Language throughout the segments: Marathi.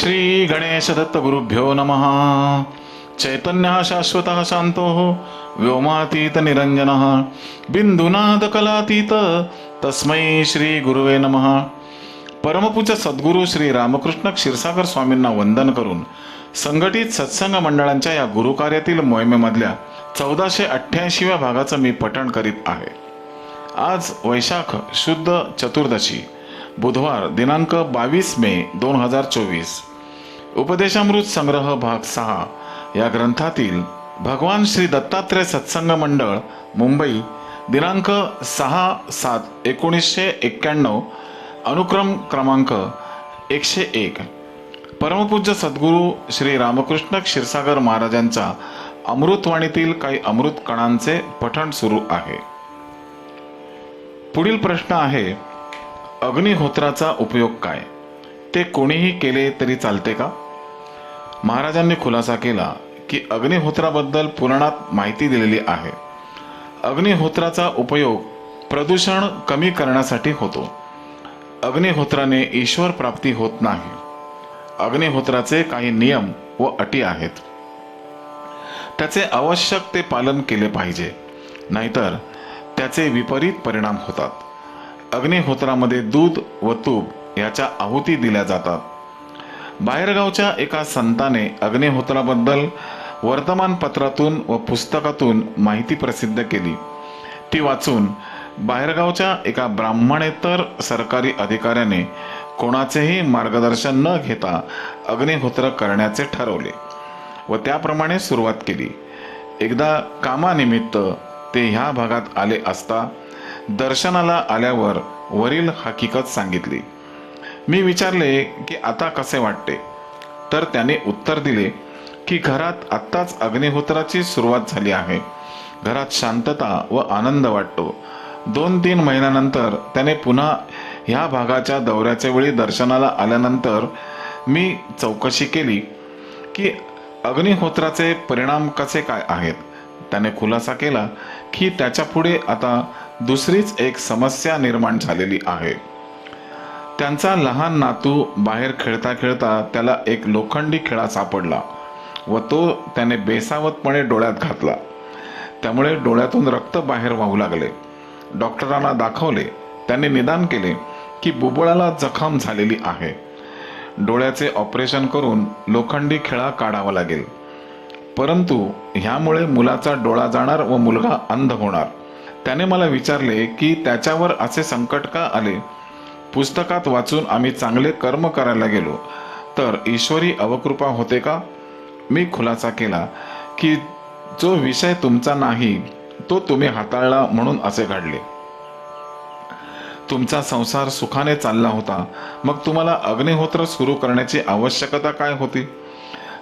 श्री गणेश दत्त गुरुभ्यो नमः। चैतन्य शाश्वत शांतो व्योमातीत निरंजन बिंदुनाद कलातीत तस्मै श्री गुरुवे नमः। परमपूज्य सद्गुरू श्री रामकृष्ण क्षीरसागर स्वामींना वंदन करून संघटित सत्संग मंडळांच्या या गुरुकार्यातील मोहिमेमधल्या चौदाशे अठ्ठ्याऐंशीव्या भागाचं मी पठण करीत आहे. आज वैशाख शुद्ध चतुर्दशी बुधवार दिनांक बावीस मे दोन हजार चोवीस. उपदेशामृत संग्रह भाग सहा. या ग्रंथातील भगवान श्री दत्तात्रय सत्संग मंडळ मुंबई दिनांक सहा सात एकोणीसशे एक्क्याण्णव अनुक्रम क्रमांक एकशे एक. परमपूज्य सद्गुरू श्री रामकृष्ण क्षीरसागर महाराजांच्या अमृतवाणीतील काही अमृत कणांचे पठण सुरू आहे. पुढील प्रश्न आहे अग्निहोत्राचा उपयोग काय? ते कोणीही केले तरी चालते का? महाराजांनी खुलासा केला की अग्निहोत्राबद्दल पुराणात माहिती दिलेली आहे. अग्निहोत्राचा उपयोग प्रदूषण कमी करण्यासाठी होतो. अग्निहोत्राने ईश्वर प्राप्ती होत नाही. अग्निहोत्राचे काही नियम व अटी आहेत. त्याचे आवश्यक ते पालन केले पाहिजे. नाहीतर त्याचे विपरीत परिणाम होतात. अग्निहोत्रामध्ये दूध व तूप याच्या आहुती दिल्या जातात. बाहेरगावच्या एका संताने अग्निहोत्राबद्दल वर्तमानपत्रातून व पुस्तकातून माहिती प्रसिद्ध केली. ती वाचून बाहेरगावच्या एका ब्राह्मणेतर सरकारी अधिकाऱ्याने कोणाचेही मार्गदर्शन न घेता अग्निहोत्र करण्याचे ठरवले व त्याप्रमाणे सुरुवात केली. एकदा कामानिमित्त ते ह्या भागात आले असता दर्शनाला आल्यावर वरील हकीकत सांगितली. मी विचारले की आता कसे वाटते? तर त्याने उत्तर दिले की घरात आत्ताच अग्निहोत्राची सुरुवात झाली आहे. घरात शांतता व आनंद वाटतो. दोन तीन महिन्यानंतर त्याने पुन्हा ह्या भागाच्या दौऱ्याच्या वेळी दर्शनाला आल्यानंतर मी चौकशी केली की अग्निहोत्राचे परिणाम कसे काय आहेत? त्याने खुलासा केला की त्याच्या पुढे आता दुसरीच एक समस्या निर्माण झालेली आहे. त्यांचा लहान नातू बाहेर खेळता खेळता त्याला एक लोखंडी खिळा सापडला व तो त्याने बेसावतपणे डोळ्यात घातला. त्यामुळे डोळ्यातून रक्त बाहेर वाहू लागले. डॉक्टरांना दाखवले. त्यांनी निदान केले की बुबुळाला जखम झालेली आहे. डोळ्याचे ऑपरेशन करून लोखंडी खिळा काढावा लागेल. परंतु ह्यामुळे मुलाचा डोळा जाणार व मुलगा अंध होणार. त्याने मला विचारले की त्याच्यावर असे संकट का आले? पुस्तकात वाचून आम्ही चांगले कर्म करायला गेलो. तर ईश्वरी अवकृपा होते का? मी खुलासा केला की जो विषय तुमचा नाही तो तुम्ही हाताळला म्हणून असे घडले. तुमचा संसार सुखाने चालला होता. मग तुम्हाला अग्निहोत्र सुरू करण्याची आवश्यकता काय होती?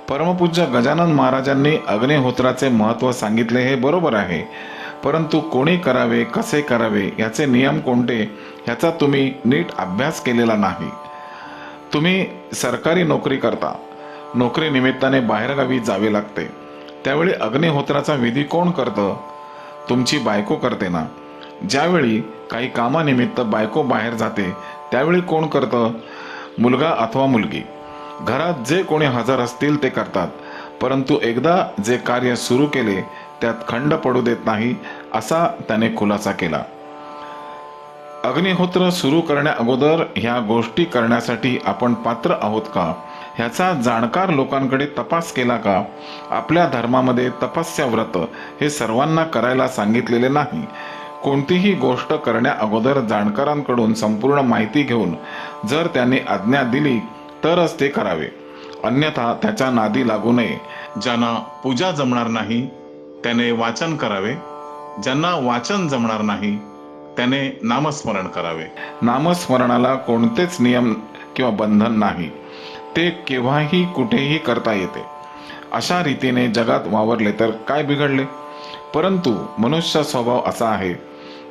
परमपूज्य गजानन महाराजांनी अग्निहोत्राचे महत्त्व सांगितले हे बरोबर आहे. परंतु कोणी करावे कसे करावे याचे नियम कोणते ह्याचा तुम्ही नीट अभ्यास केलेला नाही. तुम्ही सरकारी नोकरी करता. नोकरी निमित्ताने बाहेरगावी जावे लागते. त्यावेळी अग्निहोत्राचा विधी कोण करतं? तुमची बायको करते ना? ज्यावेळी काही कामानिमित्त बायको बाहेर जाते त्यावेळी कोण करतं? मुलगा अथवा मुलगी. घरात जे कोणी हजर असतील ते करतात. परंतु एकदा जे कार्य सुरू केले त्यात खंड पडू देत नाही असा त्याने खुलासा केला. अग्निहोत्र सुरू करण्या अगोदर ह्या गोष्टी करण्यासाठी आपण पात्र आहोत का? ह्याचा जाणकार लोकांकडे तपास केला का? आपल्या धर्मामध्ये तपस्या व्रत हे सर्वांना करायला सांगितलेले नाही. कोणतीही गोष्ट करण्या अगोदर जाणकारांकडून संपूर्ण माहिती घेऊन जर त्याने आज्ञा दिली तरच ते करावे. अन्यथा त्याच्या नादी लागू नये. ज्यांना पूजा जमणार नाही त्याने वाचन करावे. ज्यांना वाचन जमणार नाही त्याने नामस्मरण करावे. नामस्मरणाला कोणतेच नियम किंवा बंधन नाही. ते केव्हाही कुठेही करता येते. अशा रीतीने जगात वावरले तर काय बिघडले? परंतु मनुष्य स्वभाव असा आहे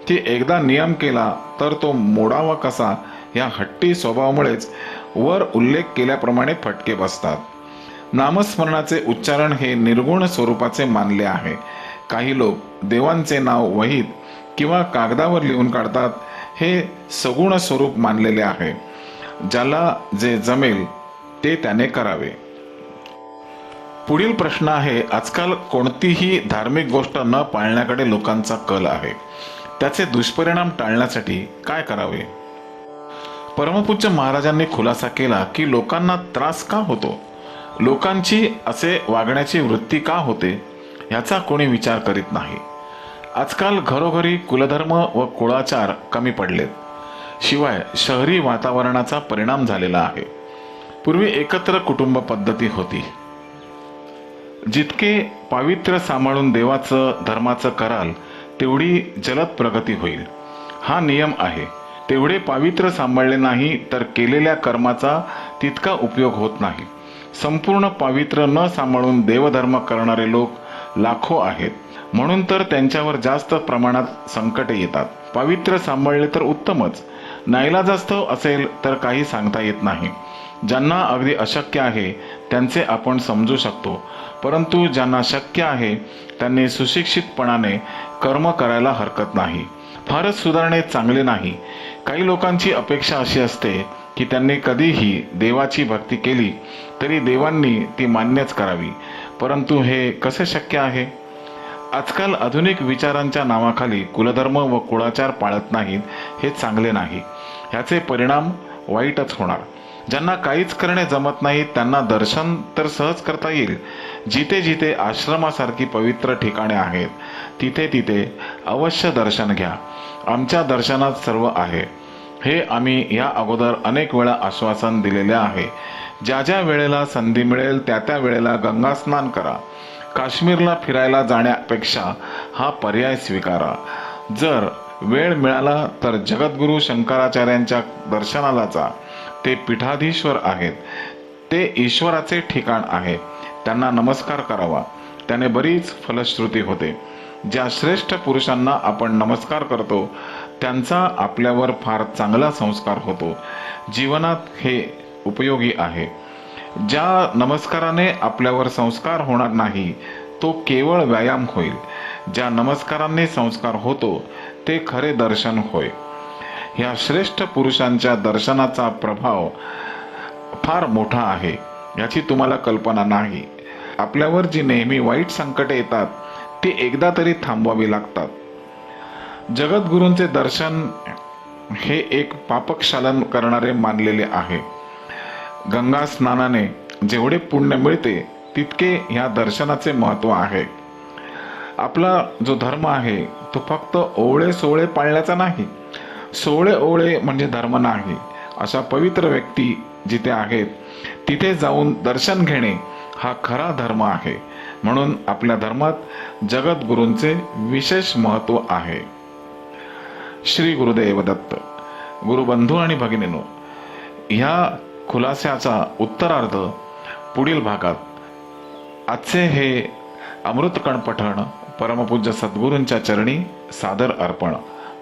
की एकदा नियम केला तर तो मोडावा कसा या हट्टी स्वभावामुळेच वर उल्लेख केल्याप्रमाणे फटके बसतात. नामस्मरणाचे उच्चारण हे निर्गुण स्वरूपाचे मानले आहे. काही लोक देवांचे नाव वहीत किंवा कागदावर लिहून काढतात हे सगुण स्वरूप मानलेले आहे. ज्याला जे जमेल ते त्याने करावे. पुढील प्रश्न आहे आजकाल कोणतीही धार्मिक गोष्ट न पाळण्याकडे लोकांचा कल आहे. त्याचे दुष्परिणाम टाळण्यासाठी काय करावे? परमपूज्य महाराजांनी खुलासा केला की लोकांना त्रास का होतो? लोकांची असे वागण्याची वृत्ती का होते याचा कोणी विचार करीत नाही. आजकाल घरोघरी कुलधर्म व कुळाचार कमी पडलेत. शिवाय शहरी वातावरणाचा परिणाम झालेला आहे. पूर्वी एकत्र कुटुंब पद्धती होती. जितके पावित्र्य सांभाळून देवाचं धर्माचं कराल तेवढी जलद प्रगती होईल. हा नियम आहे. तेवढे पावित्र्य सांभाळले नाही तर केलेल्या कर्माचा तितका उपयोग होत नाही. संपूर्ण पावित्र्य न सांभाळून देवधर्म करणारे लोक लाखो आहेत. म्हणून तर त्यांच्यावर जास्त प्रमाणात संकटे येतात. पावित्र्य सांभाळले तर उत्तमच. नाईलाजास्तव असेल तर काही सांगता येत नाही. ज्यांना अगदी अशक्य आहे त्यांचे आपण समजू शकतो. परंतु ज्यांना शक्य आहे त्यांनी सुशिक्षितपणाने कर्म करायला हरकत नाही. फारच सुधारणे चांगले नाही. काही लोकांची अपेक्षा अशी असते की त्यांनी कधीही देवाची भक्ती केली तरी देवांनी ती मान्यच करावी. परंतु हे कसे शक्य आहे? आजकाल आधुनिक विचारांच्या नावाखाली कुलधर्म व कुळाचार पाळत नाहीत हे चांगले नाही. ह्याचे परिणाम वाईटच होणार. ज्यांना काहीच करणे जमत नाही त्यांना दर्शन तर सहज करता येईल. जिथे जिथे आश्रमासारखी पवित्र ठिकाणे आहेत तिथे तिथे अवश्य दर्शन घ्या. आमच्या दर्शनात सर्व आहे. हे आम्ही या अगोदर अनेक वेळा आश्वासन दिलेले आहे. ज्या ज्या वेळेला संधी मिळेल त्या त्या वेळेला गंगा स्नान करा. काश्मीरला फिरायला जाण्यापेक्षा हा पर्याय स्वीकारा. जर वेळ मिळाला तर जगद्गुरू शंकराचार्यांच्या दर्शनाला जा. ते पीठाधीश्वर आहेत. ते ईश्वराचे ठिकाण आहे. त्यांना नमस्कार करावा. त्याने बरीच फलश्रुती होते. ज्या श्रेष्ठ पुरुषांना आपण नमस्कार करतो त्यांचा आपल्यावर फार चांगला संस्कार होतो. जीवनात हे उपयोगी आहे. ज्या नमस्काराने आपल्यावर संस्कार होणार नाही तो केवळ व्यायाम होईल. ज्या नमस्काराने संस्कार होतो ते खरे दर्शन होय. ह्या श्रेष्ठ पुरुषांच्या दर्शनाचा प्रभाव फार मोठा आहे याची तुम्हाला कल्पना नाही. आपल्यावर जी नेहमी वाईट संकटे येतात ती एकदा तरी थांबवावी लागतात. जगद्गुरूंचे दर्शन हे एक पापक्षालन करणारे मानलेले आहे. गंगा स्नानाने जेवढे पुण्य मिळते तितके ह्या दर्शनाचे महत्त्व आहे. आपला जो धर्म आहे तो फक्त ओवळे सोवळे पाळण्याचा नाही सोवळे ओवळे म्हणजे धर्म नाही. अशा पवित्र व्यक्ती जिथे आहेत तिथे जाऊन दर्शन घेणे हा खरा धर्म आहे. म्हणून आपल्या धर्मात जगद्गुरूंचे विशेष महत्त्व आहे. श्री गुरुदेव दत्त गुरुबंधू आणि भगिनीनो ह्या खुलास्याचा उत्तरार्ध पुढील भागात. आजचे हे अमृतकण पठण परमपूज्य सद्गुरूंच्या चरणी सादर अर्पण.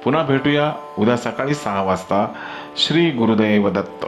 पुन्हा भेटूया उद्या सकाळी सहा वाजता. श्री गुरुदेव दत्त.